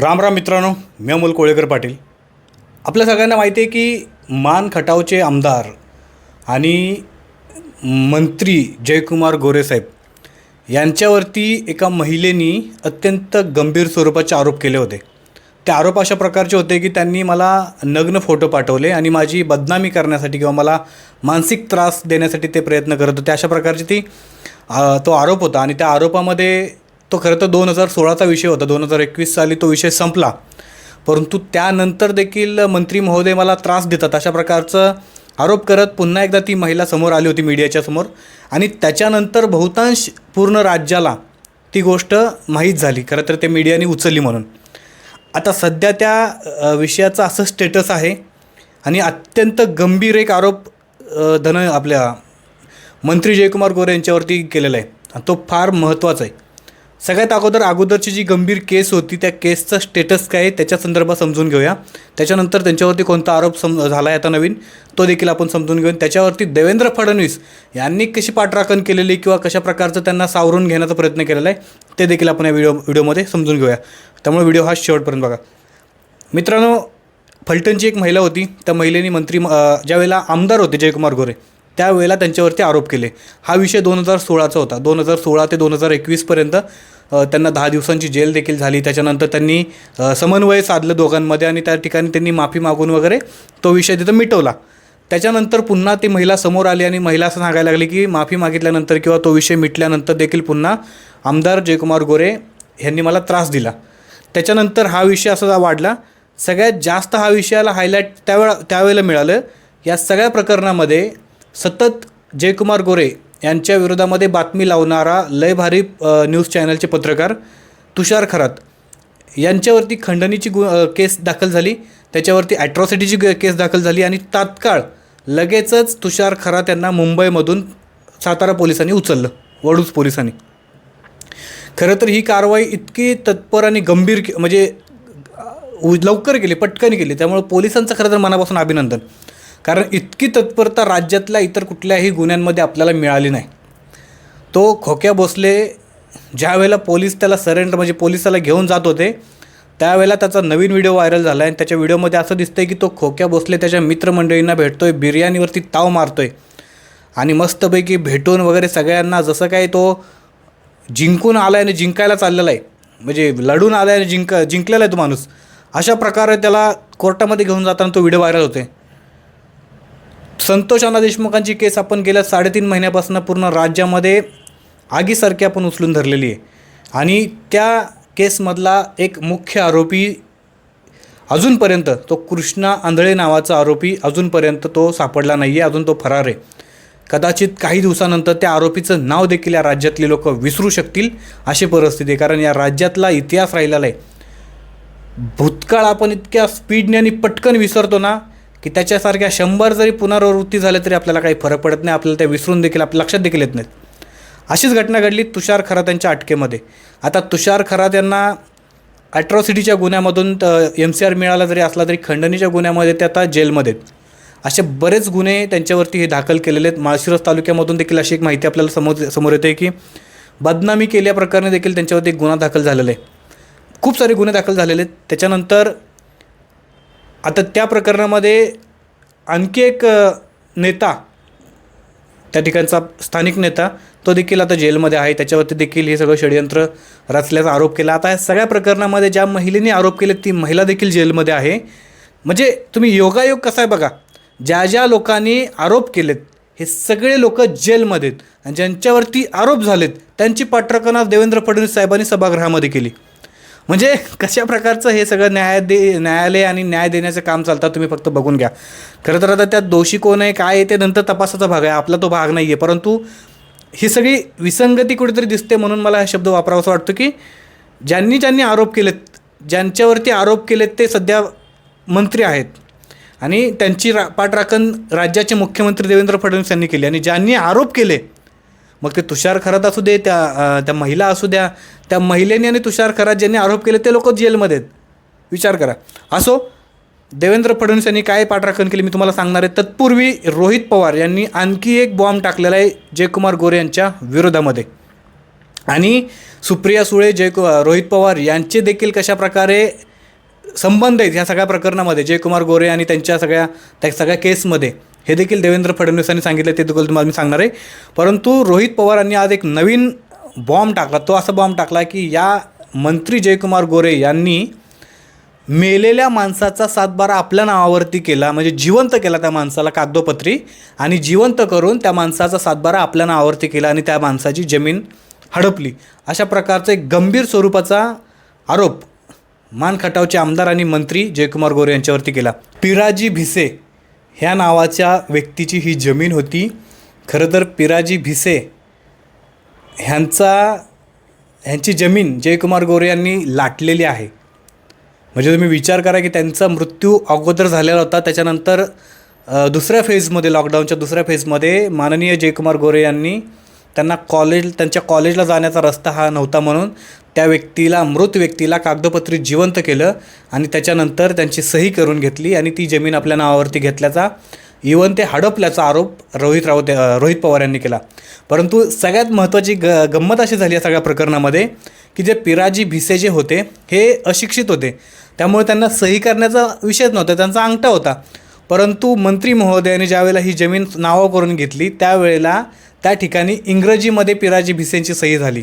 राम राम मित्रांनो मी अमोल कोळेकर पाटील. आपल्या सगळ्यांना माहिती आहे की मान खटावचे आमदार आणि मंत्री जयकुमार गोरेसाहेब यांच्यावरती एका महिलेनी अत्यंत गंभीर स्वरूपाचे आरोप केले होते. ते आरोप अशा प्रकारचे होते की त्यांनी मला नग्न फोटो पाठवले आणि माझी बदनामी करण्यासाठी किंवा मला मानसिक त्रास देण्यासाठी ते प्रयत्न करत होते. अशा प्रकारची ती तो आरोप होता आणि त्या आरोपामध्ये तो खरं तर दोन हजार सोळाचा विषय होता. दोन हजार एकवीस साली तो विषय संपला. परंतु त्यानंतर देखील मंत्री महोदय मला त्रास देतात. अशा प्रकारचं आरोप करत पुन्हा एकदा ती महिला समोर आली होती मीडियाच्या समोर. आणि त्याच्यानंतर बहुतांश पूर्ण राज्याला ती गोष्ट माहीत झाली. खरं तर ते मीडियाने उचलली म्हणून. आता सध्या त्या विषयाचं असं स्टेटस आहे. आणि अत्यंत गंभीर एक आरोप धन आपल्या मंत्री जयकुमार गोरे यांच्यावरती केलेला आहे. आणि तो फार महत्त्वाचा आहे. सगळ्यात अगोदर अगोदरची जी गंभीर केस होती त्या केसचं स्टेटस काय आहे त्याच्या संदर्भात समजून घेऊया. त्याच्यानंतर त्यांच्यावरती कोणता आरोप सम झाला आहे आता नवीन तो देखील आपण समजून घेऊन. त्याच्यावरती देवेंद्र फडणवीस यांनी कशी पाठराखण केलेली किंवा कशा प्रकारचं त्यांना सावरून घेण्याचा प्रयत्न केलेला आहे ते देखील आपण या व्हिडिओ व्हिडिओमध्ये समजून घेऊया. त्यामुळे व्हिडिओ हा शेवटपर्यंत बघा. मित्रांनो फलटणची एक महिला होती त्या महिलेने मंत्री ज्यावेळेला आमदार होते जयकुमार गोरे त्यावेळेला त्यांच्यावरती आरोप केले. हा विषय दोन हजार सोळाचा होता. दोन हजार सोळा ते दोन हजार एकवीसपर्यंत त्यांना दहा दिवसांची जेल देखील झाली. त्याच्यानंतर त्यांनी समन्वय साधलं दोघांमध्ये आणि त्या ठिकाणी त्यांनी माफी मागून वगैरे तो विषय तिथं मिटवला. त्याच्यानंतर पुन्हा ती महिला समोर आली आणि महिला असं सांगायला लागली की माफी मागितल्यानंतर किंवा तो विषय मिटल्यानंतर देखील पुन्हा आमदार जयकुमार गोरे यांनी मला त्रास दिला. त्याच्यानंतर हा विषय असा वाढला. सगळ्यात जास्त हा विषयाला हायलाईट त्यावेळा त्यावेळेला मिळालं. या सगळ्या प्रकरणामध्ये सतत जयकुमार गोरे यांच्या विरोधामध्ये बातमी लावणारा लय भारी न्यूज चॅनलचे पत्रकार तुषार खरात. यांच्यावरती खंडणीची गु केस दाखल झाली. त्याच्यावरती ॲट्रॉसिटीची ग- केस दाखल झाली आणि तात्काळ लगेचच तुषार खरात यांना मुंबईमधून सातारा पोलिसांनी उचललं. वडूज पोलिसांनी. खरं तर ही कारवाई इतकी तत्पर आणि गंभीर म्हणजे लवकर केली पटकन केली. त्यामुळे पोलिसांचं खरं तर मनापासून अभिनंदन. कारण इतकी तत्परता राज्यातल्या इतर कुठल्याही गुन्ह्यांमध्ये आपल्याला मिळाली नाही. तो खोक्या भोसले ज्या वेळेला पोलीस त्याला सरेंडर म्हणजे पोलीस त्याला घेऊन जात होते त्यावेळेला त्याचा नवीन व्हिडिओ व्हायरल झाला आहे आणि त्याच्या व्हिडिओमध्ये असं दिसतंय की तो खोक्या भोसले त्याच्या मित्रमंडळींना भेटतोय बिर्याणीवरती ताव मारतोय आणि मस्तपैकी भेटून वगैरे सगळ्यांना जसं काय तो जिंकून आला आहे आणि जिंकायला चाललेला आहे म्हणजे लढून आला आहे आणि जिंक जिंकलेला आहे तो माणूस अशा प्रकारे त्याला कोर्टामध्ये घेऊन जाताना तो व्हिडिओ व्हायरल होते संतोष अण्णा देशमुखांची केस आपण गेल्या साडेतीन महिन्यापासून पूर्ण राज्यामध्ये आगीसारखी आपण उचलून धरलेली आहे. आणि त्या केसमधला एक मुख्य आरोपी अजूनपर्यंत तो कृष्णा आंधळे नावाचा आरोपी अजूनपर्यंत तो सापडला नाही आहे अजून तो फरार आहे. कदाचित काही दिवसानंतर त्या आरोपीचं नाव देखील या राज्यातली लोक विसरू शकतील अशी परिस्थिती आहे. कारण या राज्यातला इतिहास राहिलेला आहे. भूतकाळ आपण इतक्या स्पीडने आणि पटकन विसरतो ना की त्याच्यासारख्या शंभर जरी पुनरावृत्ती झाल्या तरी आपल्याला काही फरक पडत नाही आपल्याला त्या विसरून देखील आपल्या लक्षात देखील येत नाहीत. अशीच घटना घडली तुषार खरात यांच्या अटकेमध्ये. आता तुषार खरात यांना ॲट्रॉसिटीच्या गुन्ह्यामधून एम सी आर मिळाला जरी असला तरी खंडणीच्या गुन्ह्यामध्ये ते आता जेलमध्ये असे बरेच गुन्हे त्यांच्यावरती हे दाखल केलेले आहेत. माळशिरस तालुक्यामधून देखील अशी एक माहिती आपल्याला समोर समोर येते की बदनामी केल्याप्रकरणी देखील त्यांच्यावरती एक गुन्हा दाखल झालेला आहे. खूप सारे गुन्हे दाखल झालेले आहेत. त्याच्यानंतर आता त्या प्रकरणामध्ये आणखी एक नेता त्या ठिकाणचा स्थानिक नेता तो देखील आता जेलमध्ये आहे. त्याच्यावरती देखील हे सगळं षडयंत्र रचल्याचा आरोप केला. आता या सगळ्या प्रकरणामध्ये ज्या महिलेने आरोप केले ती महिला देखील जेलमध्ये आहे. म्हणजे तुम्ही योगायोग कसा आहे बघा. ज्या ज्या लोकांनी आरोप केलेत हे सगळे लोक जेलमध्ये आहेत. आणि ज्यांच्यावरती आरोप झालेत त्यांची पाठराखण देवेंद्र फडणवीस साहेबांनी सभागृहामध्ये केली. म्हणजे कशा प्रकारचं हे सगळं न्याय दे न्यायालय आणि न्याय देण्याचं काम चालतं तुम्ही फक्त बघून घ्या. खरं तर आता त्यात दोषी कोण आहे काय आहे ते नंतर तपासाचा भाग आहे. आपला तो भाग नाही आहे परंतु ही सगळी विसंगती कुठेतरी दिसते म्हणून मला हा शब्द वापरावासा वाटतो की ज्यांनी ज्यांनी आरोप केलेत ज्यांच्यावरती आरोप केलेत ते सध्या मंत्री आहेत. आणि त्यांची रा पाठराखण राज्याचे मुख्यमंत्री देवेंद्र फडणवीस यांनी केली. आणि ज्यांनी आरोप केले मग ते तुषार खरात असू दे त्या त्या महिला असू द्या त्या महिलेने आणि तुषार खरात ज्यांनी आरोप केले ते लोक जेलमध्ये आहेत. विचार करा. असो देवेंद्र फडणवीस यांनी काय पाठराखण केली मी तुम्हाला सांगणार आहे. तत्पूर्वी रोहित पवार यांनी आणखी एक बॉम्ब टाकलेला आहे जयकुमार गोरे यांच्या विरोधामध्ये. आणि सुप्रिया सुळे जय रोहित पवार यांचे देखील कशा प्रकारे संबंध आहेत ह्या सगळ्या प्रकरणामध्ये जयकुमार गोरे आणि त्यांच्या सगळ्या त्या सगळ्या केसमध्ये. हे देखील देवेंद्र फडणवीसांनी सांगितलं ते देखील तुम्हाला मी सांगणार आहे. परंतु रोहित पवारांनी आज एक नवीन बॉम्ब टाकला. तो असा बॉम्ब टाकला की या मंत्री जयकुमार गोरे यांनी मेलेल्या माणसाचा सातबारा आपल्या नावावरती केला म्हणजे जिवंत केला त्या माणसाला कागदोपत्री आणि जिवंत करून त्या माणसाचा सातबारा आपल्या नावावरती केला आणि त्या माणसाची जमीन हडपली. अशा प्रकारचा एक गंभीर स्वरूपाचा आरोप मान खटावचे आमदार आणि मंत्री जयकुमार गोरे यांच्यावरती केला. पिराजी भिसे ह्या नावाच्या व्यक्तीची ही जमीन होती. खरं तर पिराजी भिसे ह्यांचा ह्यांची जमीन जयकुमार गोरे यांनी लाटलेली आहे. म्हणजे तुम्ही विचार करा की त्यांचा मृत्यू अगोदर झालेला होता. त्याच्यानंतर दुसऱ्या फेजमध्ये लॉकडाऊनच्या दुसऱ्या फेजमध्ये माननीय जयकुमार गोरे यांनी त्यांना कॉलेज त्यांच्या कॉलेजला जाण्याचा रस्ता हा नव्हता म्हणून त्या व्यक्तीला मृत व्यक्तीला कागदोपत्री जिवंत केलं आणि त्याच्यानंतर त्यांची सही करून घेतली आणि ती जमीन आपल्या नावावरती घेतल्याचा इवन ते हडपल्याचा आरोप रोहित राऊत रोहित पवार यांनी केला. परंतु सगळ्यात महत्त्वाची ग गंमत अशी झाली या सगळ्या प्रकरणामध्ये की जे पिराजी भिसे जे होते हे अशिक्षित होते. त्यामुळे त्यांना सही करण्याचा विषयच नव्हता त्यांचा अंगठा होता. परंतु मंत्री महोदयाने ज्यावेळेला ही जमीन नावं करून घेतली त्यावेळेला त्या ठिकाणी इंग्रजीमध्ये पिराजी भिसेंची सही झाली.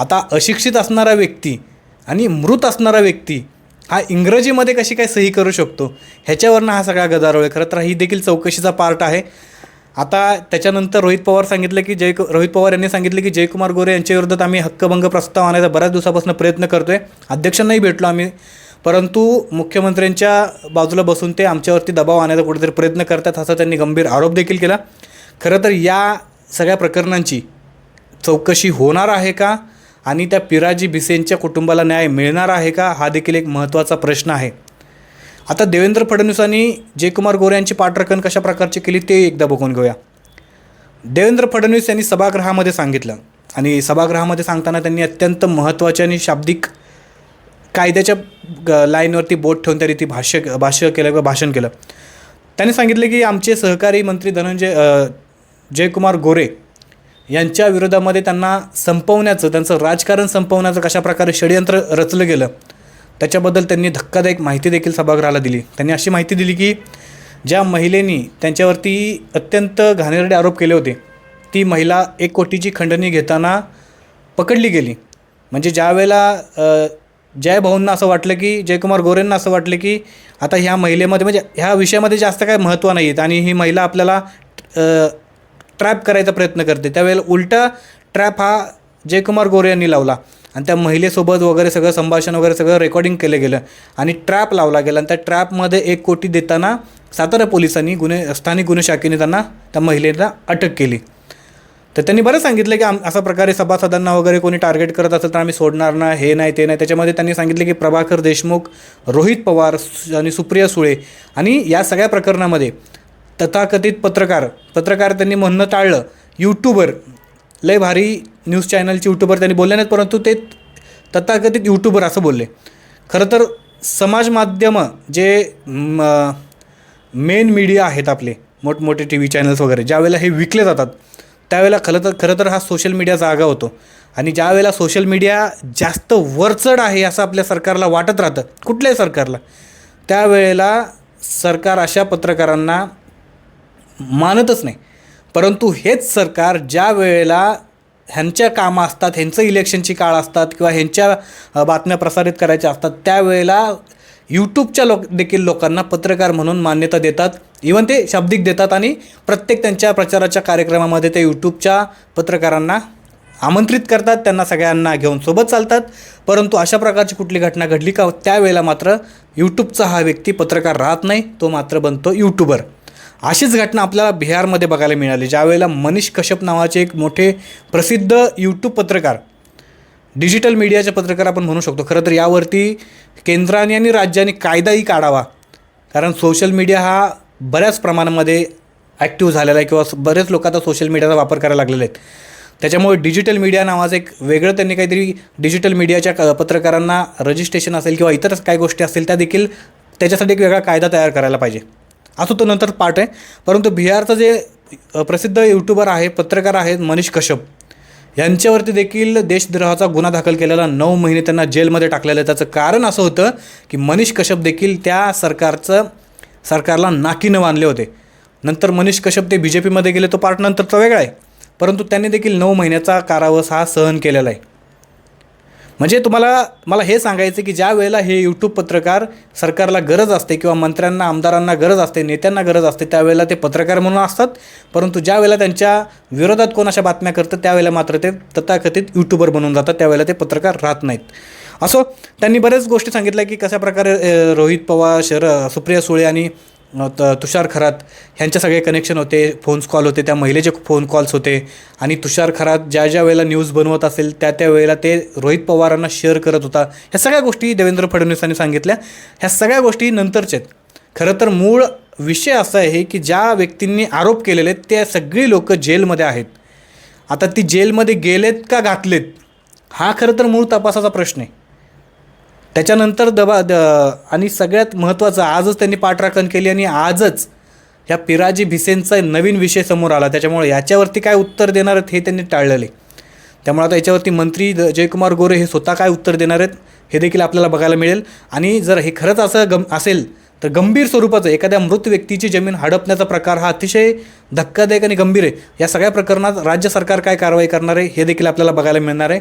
आता अशिक्षित असणारा व्यक्ती आणि मृत असणारा व्यक्ती हा इंग्रजीमध्ये कशी काय सही करू शकतो? ह्याच्यावरनं हा सगळा गदारोळ आहे. खरं तर ही देखील चौकशीचा पार्ट आहे. आता त्याच्यानंतर रोहित पवार सांगितलं की जय रोहित पवार यांनी सांगितलं की जयकुमार गोरे यांच्याविरोधात आम्ही हक्कभंग प्रस्ताव आणायचा बऱ्याच दिवसापासून प्रयत्न करतो आहे अध्यक्षांनाही भेटलो आम्ही. परंतु मुख्यमंत्र्यांच्या बाजूला बसून ते आमच्यावरती दबाव आणायचा कुठेतरी प्रयत्न करतात असा त्यांनी गंभीर आरोप देखील केला. खरं तर या सगळ्या प्रकरणांची चौकशी होणार आहे का? आणि त्या पिराजी भिसेंच्या कुटुंबाला न्याय मिळणार आहे का? हा देखील एक महत्त्वाचा प्रश्न आहे. आता देवेंद्र फडणवीसांनी जयकुमार गोरे यांची पाठराखण कशा प्रकारची केली ते एकदा बघून घेऊया. देवेंद्र फडणवीस यांनी सभागृहामध्ये सांगितलं. आणि सभागृहामध्ये सांगताना त्यांनी अत्यंत महत्त्वाचे आणि शाब्दिक कायद्याच्या लाईनवरती बोट ठेवून त्यांनी ती भाष्य भाष्य केलं किंवा भाषण केलं. त्यांनी सांगितलं की आमचे सहकारी मंत्री धनंजय जयकुमार गोरे यांच्या विरोधामध्ये त्यांना संपवण्याचं त्यांचं राजकारण संपवण्याचं कशा प्रकारे षडयंत्र रचलं गेलं त्याच्याबद्दल त्यांनी धक्कादायक माहिती देखील सभागृहाला दिली. त्यांनी अशी माहिती दिली की ज्या महिलेनी त्यांच्यावरती अत्यंत घाणेरडे आरोप केले होते ती महिला एक कोटीची खंडणी घेताना पकडली गेली. म्हणजे ज्यावेळेला जयभाऊंना जय भाऊंना असं वाटलं की जयकुमार गोरेंना असं वाटलं की आता ह्या महिलेमध्ये म्हणजे ह्या विषयामध्ये जास्त काय महत्त्व नाही आहेत आणि ही महिला आपल्याला ट्रॅप करायचा प्रयत्न करते. त्यावेळेला उलटा ट्रॅप हा जयकुमार गोरे यांनी लावला. आणि त्या महिलेसोबत वगैरे सगळं संभाषण वगैरे सगळं रेकॉर्डिंग केलं गेलं. आणि ट्रॅप लावला गेला. आणि त्या ट्रॅपमध्ये एक कोटी देताना सातारा पोलिसांनी गुन्हे स्थानिक गुन्हे शाखेने त्यांना त्या महिलेला अटक केली. तर त्यांनी बरं सांगितलं की आम अशा प्रकारे सभासदांना वगैरे कोणी टार्गेट करत असेल तर आम्ही सोडणार ना हे नाही ते नाही. त्याच्यामध्ये त्यांनी सांगितलं की प्रभाकर देशमुख रोहित पवार सु- आणि सुप्रिया सुळे. आणि या सगळ्या प्रकरणामध्ये तथाकथित पत्रकार. पत्रकार त्यांनी म्हणणं टाळलं. यूट्यूबर लय भारी न्यूज चॅनलचे यूट्यूबर त्यांनी बोलले नाहीत परंतु ते तथाकथित यूट्यूबर असं बोलले. खरं तर समाज माध्यमं जे मेन मीडिया आहेत आपले मोठमोठे टी व्ही चॅनल्स वगैरे ज्यावेळेला हे विकले जातात त्यावेळेला खरं तर खरं तर हा सोशल मीडिया जागा होतो. आणि ज्यावेळेला सोशल मीडिया जास्त वरचढ आहे असं आपल्या सरकारला वाटत राहतं कुठल्याही सरकारला त्यावेळेला सरकार अशा पत्रकारांना मानतच नाही. परंतु हेच सरकार ज्या वेळेला ह्यांच्या कामं असतात ह्यांचं इलेक्शनची काळ असतात किंवा ह्यांच्या बातम्या प्रसारित करायच्या असतात त्यावेळेला यूट्यूबच्या लोक देखील लोकांना पत्रकार म्हणून मान्यता देतात. इवन ते शाब्दिक देतात आणि प्रत्येक त्यांच्या प्रचाराच्या कार्यक्रमामध्ये ते यूट्यूबच्या पत्रकारांना आमंत्रित करतात त्यांना सगळ्यांना घेऊन सोबत चालतात. परंतु अशा प्रकारची कुठली घटना घडली का त्यावेळेला मात्र यूट्यूबचा हा व्यक्ती पत्रकार राहत नाही तो मात्र बनतो यूट्यूबर अशीच घटना आपल्याला बिहारमध्ये बघायला मिळाली ज्यावेळेला मनीष कश्यप नावाचे एक मोठे प्रसिद्ध यूट्यूब पत्रकार डिजिटल मीडियाचे पत्रकार आपण म्हणू शकतो. खरं तर यावरती केंद्राने आणि राज्याने कायदाही काढावा कारण सोशल मीडिया हा बऱ्याच प्रमाणामध्ये ॲक्टिव्ह झालेला आहे किंवा बरेच लोक आता सोशल मीडियाचा वापर करायला लागलेले आहेत. त्याच्यामुळे डिजिटल मीडिया नावाचं एक वेगळं त्यांनी काहीतरी डिजिटल मीडियाच्या क- पत्रकारांना रजिस्ट्रेशन असेल किंवा इतर काही गोष्टी असतील त्या देखील त्याच्यासाठी एक वेगळा कायदा तयार करायला पाहिजे. असं तो नंतर पार्ट आहे. परंतु बिहारचं जे प्रसिद्ध यूट्यूबर आहे पत्रकार आहेत मनीष कश्यप. यांच्यावरती देखील देशद्रोहाचा गुन्हा दाखल केलेला नऊ महिने त्यांना जेलमध्ये टाकलेलं आहे. त्याचं कारण असं होतं की मनीष कश्यप देखील त्या सरकारचं सरकारला नाकीनं मानले होते. नंतर मनीष कश्यप ते बी जे पीमध्ये गेले तो पार्ट नंतरचा वेगळा आहे. परंतु त्यांनी देखील नऊ महिन्याचा कारावास हा सहन केलेला आहे. म्हणजे तुम्हाला मला हे सांगायचं की ज्या वेळेला हे यूट्यूब पत्रकार सरकारला गरज असते किंवा मंत्र्यांना आमदारांना गरज असते नेत्यांना गरज असते त्यावेळेला ते पत्रकार म्हणून असतात. परंतु ज्या वेळेला त्यांच्या विरोधात कोण अशा बातम्या करतं त्यावेळेला मात्र ते तथाकथित यूट्यूबर बनून जातात. त्यावेळेला ते पत्रकार राहत नाहीत. असो त्यांनी बऱ्याच गोष्टी सांगितल्या की कशा प्रकारे रोहित पवार शर सुप्रिया सुळे आणि तुषार खरात ह्यांचे सगळे कनेक्शन होते फोन्स कॉल होते त्या महिलेचे फोन कॉल्स होते. आणि तुषार खरात ज्या ज्या वेळेला न्यूज बनवत असेल त्या त्या वेळेला ते रोहित पवारांना शेअर करत होता. ह्या सगळ्या गोष्टी देवेंद्र फडणवीसांनी सांगितल्या. ह्या सगळ्या गोष्टी नंतरच्या आहेत. खरं तर मूळ विषय असा आहे की ज्या व्यक्तींनी आरोप केलेले आहेत त्या सगळी लोक जेलमध्ये आहेत. आता ती जेलमध्ये गेलेत का घातलेत हा खरं तर मूळ तपासाचा प्रश्न आहे. त्याच्यानंतर दबा द आणि सगळ्यात महत्त्वाचं आजच त्यांनी पाठराखण केली आणि आजच ह्या पिराजी भिसेंचा नवीन विषय समोर आला. त्याच्यामुळे याच्यावरती काय उत्तर देणार आहेत हे त्यांनी टाळलेले. त्यामुळे आता याच्यावरती मंत्री जयकुमार गोरे हे स्वतः काय उत्तर देणार आहेत हे देखील आपल्याला बघायला मिळेल. आणि जर हे खरंच असं गम असेल तर गंभीर स्वरूपाचं एखाद्या मृत व्यक्तीची जमीन हडपण्याचा प्रकार हा अतिशय धक्कादायक आणि गंभीर आहे. या सगळ्या प्रकरणात राज्य सरकार काय कारवाई करणार आहे हे देखील आपल्याला बघायला मिळणार आहे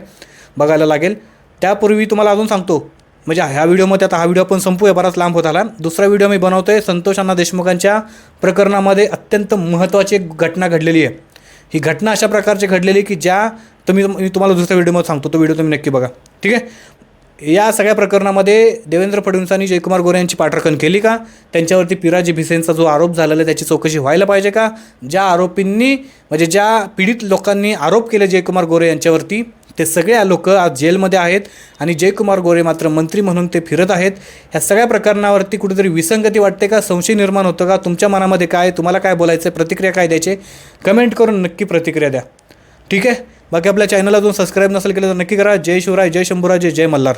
बघायला लागेल. त्यापूर्वी तुम्हाला अजून सांगतो म्हणजे ह्या व्हिडिओमध्ये आता हा व्हिडिओ आपण संपूया बराच लांब होत आला. दुसरा व्हिडिओ मी बनवतो संतोष अण्णा देशमुखांच्या प्रकरणामध्ये अत्यंत महत्त्वाची एक घटना घडलेली आहे. ही घटना अशा प्रकारची घडलेली की ज्या तुम्ही मी तुम्हाला दुसऱ्या व्हिडिओमध्ये सांगतो तो व्हिडिओ तुम्ही नक्की बघा. ठीक आहे? या सगळ्या प्रकरणामध्ये देवेंद्र फडणवीसांनी जयकुमार गोरे यांची पाठराखण केली का? त्यांच्यावरती पिराजी भिसेंचा जो आरोप झालेला आहे त्याची चौकशी व्हायला पाहिजे का? ज्या आरोपींनी म्हणजे ज्या पीडित लोकांनी आरोप केले जयकुमार गोरे यांच्यावरती ते सगळे लोक आज जेलमध्ये आहेत आणि जयकुमार गोरे मात्र मंत्री म्हणून ते फिरत आहेत. ह्या सगळ्या प्रकरणावरती कुठेतरी विसंगती वाटते का? संशय निर्माण होतं का? तुमच्या मनामध्ये काय? तुम्हाला काय बोलायचं आहे प्रतिक्रिया काय द्यायचे? कमेंट करून नक्की प्रतिक्रिया द्या. ठीक आहे? बाकी आपल्या चॅनलला अजून सबस्क्राईब नसेल केलं तर नक्की करा. जय शिवराय जय शंभूराज जय मल्हार.